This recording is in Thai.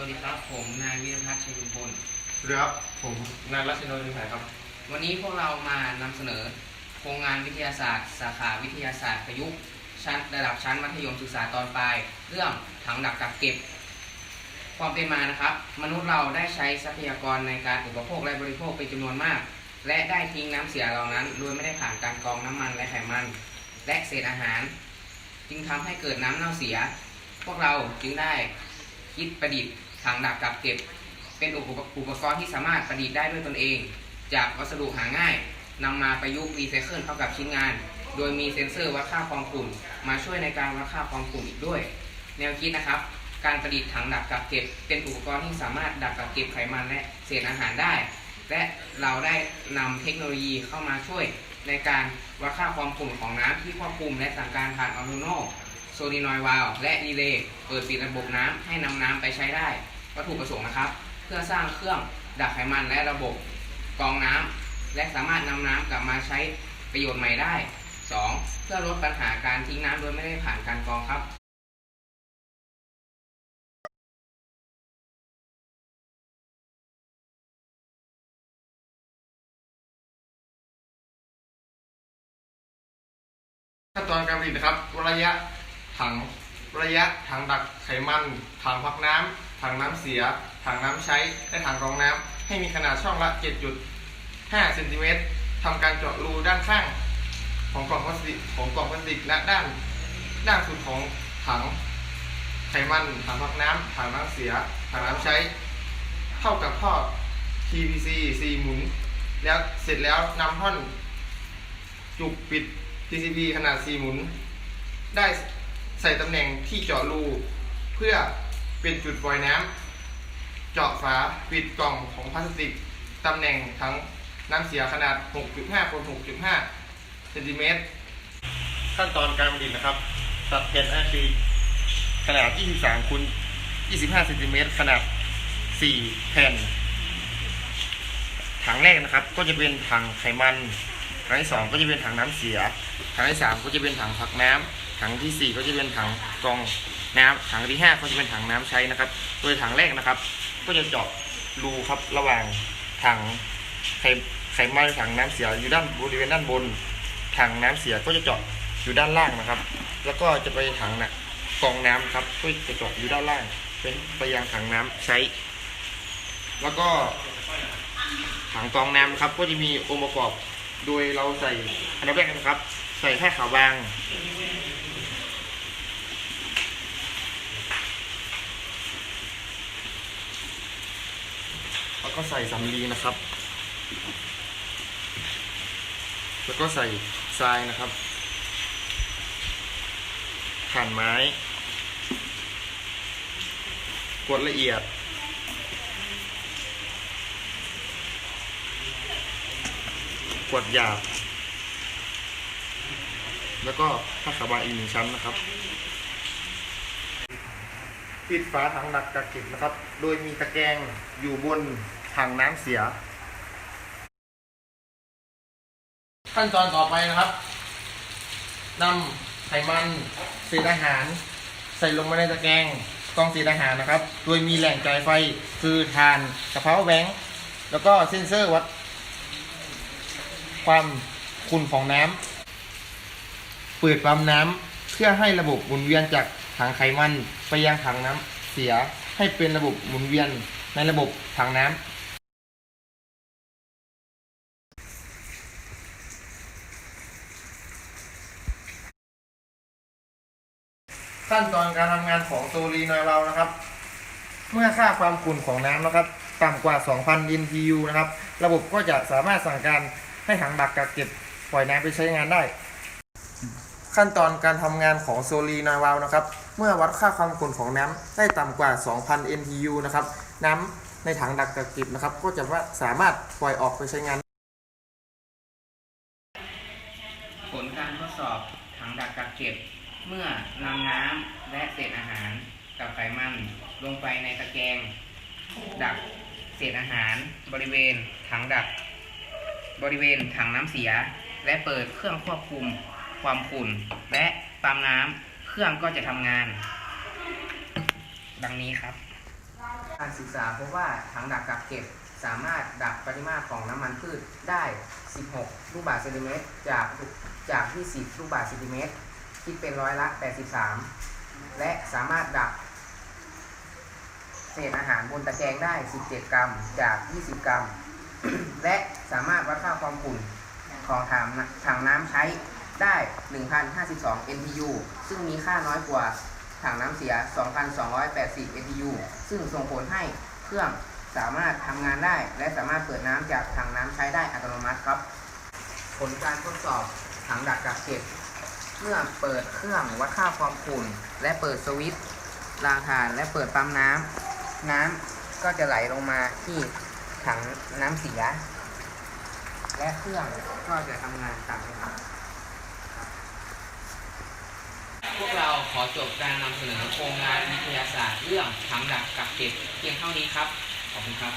วัสดีครับผมนายวิรพัฒน์ชัยยุพลสวัสดีครับผมนายรัชนนท์นิสัยครับ วันนี้พวกเรามานำเสนอ โครงงานวิทยาศาสตร์ สาขาวิทยาศาสตร์ประยุกต์ชั้นระดับชั้นมัธยมศึกษาตอนปลาย เรื่องถังดักกักเก็บ ความเป็นมานะครับ มนุษย์เราได้ใช้ทรัพยากรในการอุปโภคและบริโภคเป็นจำนวนมาก และได้ทิ้งน้ำเสียเหล่านั้น โดยไม่ได้ผ่านการกรองน้ำมันและไขมัน และเศษอาหาร จึงทำให้เกิดน้ำเน่าเสีย พวกเราจึงได้คิดประดิษฐ์ ถังดักกักเก็บ เป็นอุปกรณ์ที่สามารถประดิษฐ์ได้ด้วยตนเอง จากวัสดุหาง่ายนำมาประยุกต์รีไซเคิลเข้ากับชิ้นงาน โดยมีเซ็นเซอร์วัดค่าความขุ่นมาช่วยในการวัดค่าความขุ่นอีกด้วย แนวคิดนะครับ การประดิษฐ์ถังดักกักเก็บ เป็นอุปกรณ์ที่สามารถดักกักเก็บไขมันและเศษอาหารได้ และเราได้นำเทคโนโลยีเข้ามาช่วยในการวัดค่าความขุ่นของน้ำที่ควบคุมและสั่งการผ่านออโตโนโซลินอยด์วาลและรีเลย์เปิดปิดระบบน้ำให้นำน้ำไปใช้ได้ วัตถุประสงค์นะครับ เพื่อสร้างเครื่องดักไขมันและระบบกรองน้ำและสามารถนำน้ำกลับมาใช้ประโยชน์ใหม่ได้ 2. เพื่อลดปัญหาการทิ้งน้ำโดยไม่ได้ผ่านการกรองครับขั้นตอนการผลิตนะครับ ระยะถังระยะถังดักไขมันถังพักน้ำ ถังน้ำเสีย ถังน้ำใช้ และถังรองน้ำให้มีขนาดช่องละ 7.5เซนติเมตรทำการเจาะรูด้านข้างของกล่องพลาสติกของกล่องพลาสติกและด้านด้านสุดของถังไขมันถังพักน้ำถังน้ำเสียถังน้ำใช้ เท่ากับท่อ PVC 4หมุน แล้วเสร็จแล้วนำท่อน จุกปิด PCB ขนาด 4 หมุน ได้ใส่ตำแหน่งที่เจาะรูเพื่อ เป็นจุดปล่อยน้ำ เจาะฝาปิดกล่องของพลาสติกตำแหน่งทั้งน้ำเสียขนาด 6.5คูณ6.5เซนติเมตร ขั้นตอนการผลิตนะครับ ตัดแผ่นอคริลิกขนาด 23คูณ25เซนติเมตรขนาด 4 แผ่น ถังแรกนะครับ ก็จะเป็นถังไขมันถังที่สองก็จะเป็นถังน้ำเสีย ถังที่สามก็จะเป็นถังพักน้ำถังที่สี่ก็จะเป็นถังกรอง น้ำถังที่ห้าก็จะเป็นถังน้ำใช้นะครับ โดยถังแรกนะครับ ก็จะเจาะรูครับระหว่างถังไขไขมันถังน้ำเสียอยู่ด้านบริเวณด้านบน ถังน้ำเสียก็จะเจาะอยู่ด้านล่างนะครับ แล้วก็จะไปถังน่ะกองน้ำครับก็จะเจาะอยู่ด้านล่างเป็นไปยังถังน้ำใช้ แล้วก็ถังกองน้ำครับ ก็จะมีองค์ประกอบ โดยเราใส่อันดับแรกนะครับ ใส่ผ้าขาวบาง แล้ว ก็ใส่สำลีนะครับ แล้วก็ใส่ทรายนะครับถ่านไม้ กดละเอียดขวดหยาบ แล้วก็ผ้าขาวบางอีกหนึ่งชั้นนะครับ ปิดฝาถังดักกักเก็บนะครับ โดยมีตะแกรงอยู่บน ถังน้ำเสีย ขั้นตอนต่อไปนะครับนำไขมันเศษอาหาร ใส่ลงมาในตะแกรงกองเศษอาหารนะครับ โดยมีแหล่งจ่ายไฟคือทานกระเพราแบงค์แล้วก็เซ็นเซอร์วัด ความขุ่นของน้ำเปิดปั๊มน้ำเพื่อให้ระบบหมุนเวียนจากถังไขมันไปยังถังน้ำเสียให้เป็นระบบหมุนเวียนในระบบถังน้ำ ขั้นตอนการทำงานของโซลีนอยเรานะครับ เมื่อค่าความขุ่นของน้ำนะครับ ต่ำกว่า 2,000 NTU นะครับ ระบบก็จะสามารถสั่งการให้ถังดักกักเก็บปล่อยน้ำไปใช้งานได้ ขั้นตอนการทำงานของโซลีนอยวาลนะครับ เมื่อวัดค่าความขุ่นของน้ำได้ต่ำกว่า 2,000 NTU นะครับ น้ำในถังดักกักเก็บนะครับ ก็จะว่าสามารถปล่อยออกไปใช้งาน ผลการทดสอบถังดักกักเก็บ เมื่อนำน้ำและเศษอาหารกับไขมันลงไปในตะแกรงดักเศษอาหารบริเวณถังดัก บริเวณถังน้ำเสีย และเปิดเครื่องควบคุมความขุ่นและปั๊มน้ำเครื่องก็จะทำงาน ดังนี้ครับ การศึกษาพบว่าถังดักกักเก็บสามารถดักปริมาตรของน้ำมันพืชได้ 16 ลูกบาศก์เซนติเมตรจากจาก 20 ลูกบาศก์เซนติเมตร คิดเป็นร้อยละ 83 และสามารถดักเศษอาหารบนตะแกรงได้ 17 กรัมจาก 20 กรัม และสามารถวัดค่าความขุ่นของถังถังน้ำใช้ได้ 1,052 NTU ซึ่งมีค่าน้อยกว่าถังน้ำเสีย 2,280 NTU ซึ่งส่งผลให้เครื่องสามารถทำงานได้ และสามารถเปิดน้ำจากถังน้ำใช้ได้อัตโนมัติครับ ผลการทดสอบถังดักกักเก็บ เมื่อเปิดเครื่องวัดค่าความขุ่นและเปิดสวิตช์รางถ่านและเปิดปั๊มน้ำน้ำก็จะไหลลงมาที่ถังน้ำเสีย และเครื่องก็จะทำงานตามนี้ครับพวกเราขอจบการนำเสนอโครงงานวิทยาศาสตร์เรื่องถังดักกักเก็บเพียงเท่านี้ครับ ขอบคุณครับ